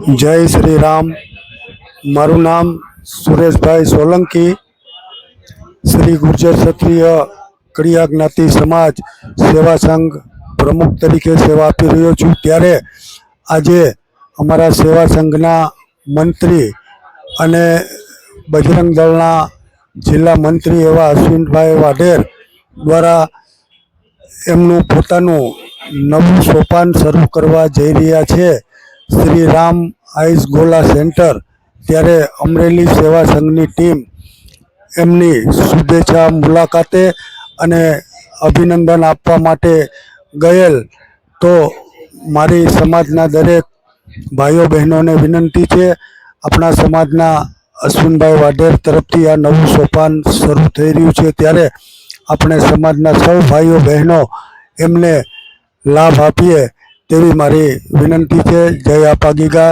જય શ્રી રામ. મારું નામ સુરેશભાઈ સોલંકી. શ્રી ગુર્જર ક્ષત્રિય કડિયા જ્ઞાતિ સમાજ સેવા સંઘ પ્રમુખ તરીકે સેવા આપી રહ્યો છું. ત્યારે આજે અમારા સેવા સંઘના મંત્રી અને બજરંગ દળના જિલ્લા મંત્રી એવા અશ્વિનભાઈ વાઢેર દ્વારા એમનું પોતાનું નવું સોપાન શરૂ કરવા જઈ રહ્યા છે. શ્રી રામ આઈસ ગોલા સેન્ટર ત્યારે અમરેલી સેવા સંઘની ટીમ એમની શુભેચ્છા મુલાકાતે અને અભિનંદન આપવા માટે ગયેલ. તો મારી સમાજના દરેક ભાઈઓ બહેનોને વિનંતી છે, આપણા સમાજના અશ્વિનભાઈ વાઢેર તરફથી આ નવું સોપાન શરૂ થઈ રહ્યું છે. ત્યારે આપણે સમાજના સૌ ભાઈઓ બહેનો એમને લાભ આપીએ તેવી મારી વિનંતી છે. જય આપા ગીગા.